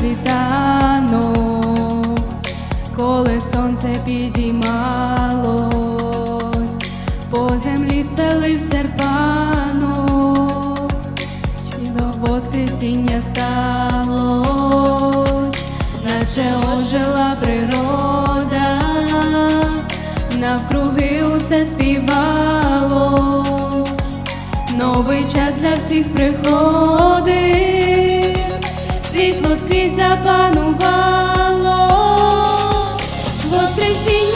світанок, коли сонце підіймалось, по землі стелив серпанок, до воскресіння сталось, наче ожила природа, навкруги усе співало. Новий час для всіх приходив, світло скрізь запанувало, Воскресіння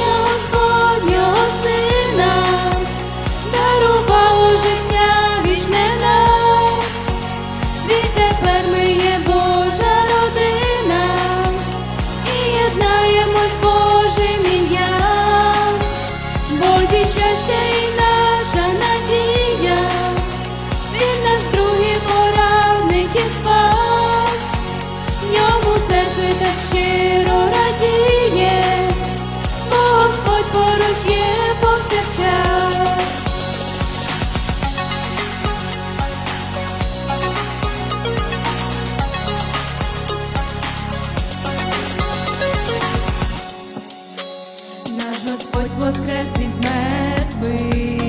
воскрес із мертвих,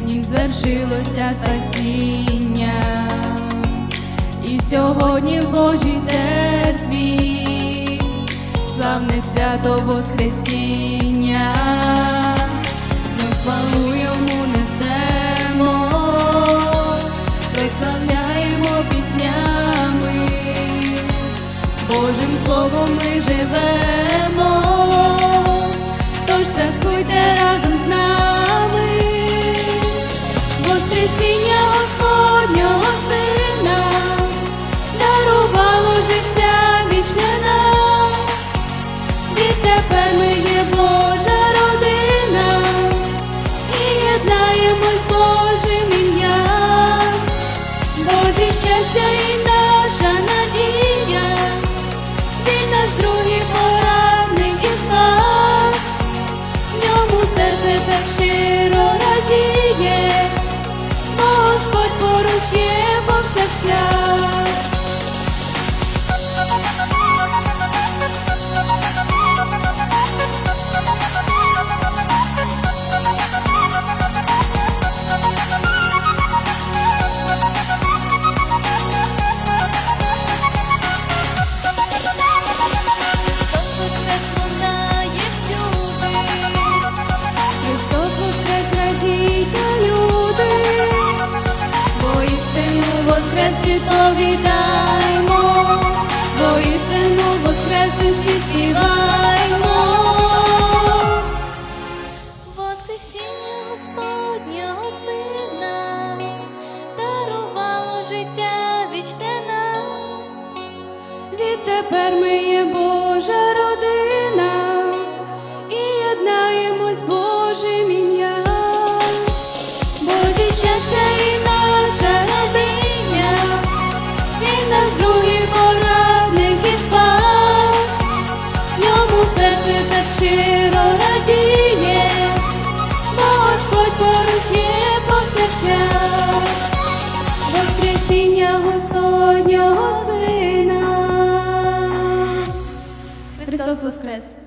в нім звершилося спасіння, і сьогодні в Божій церкві славне свято Воскресіння, ми хвалу йому несемо, прославляємо піснями. Божим словом ми живемо, святкуйте разом з нами, Воскресіння Господнього Сина дарувало життя вічне нам, відтепер ми є Божа родина і єднаємось Божим ім'ям. Бозі щастя і наша життя вічне нам. Відтепер ми є Божа Господнього Сина. Христос Воскрес!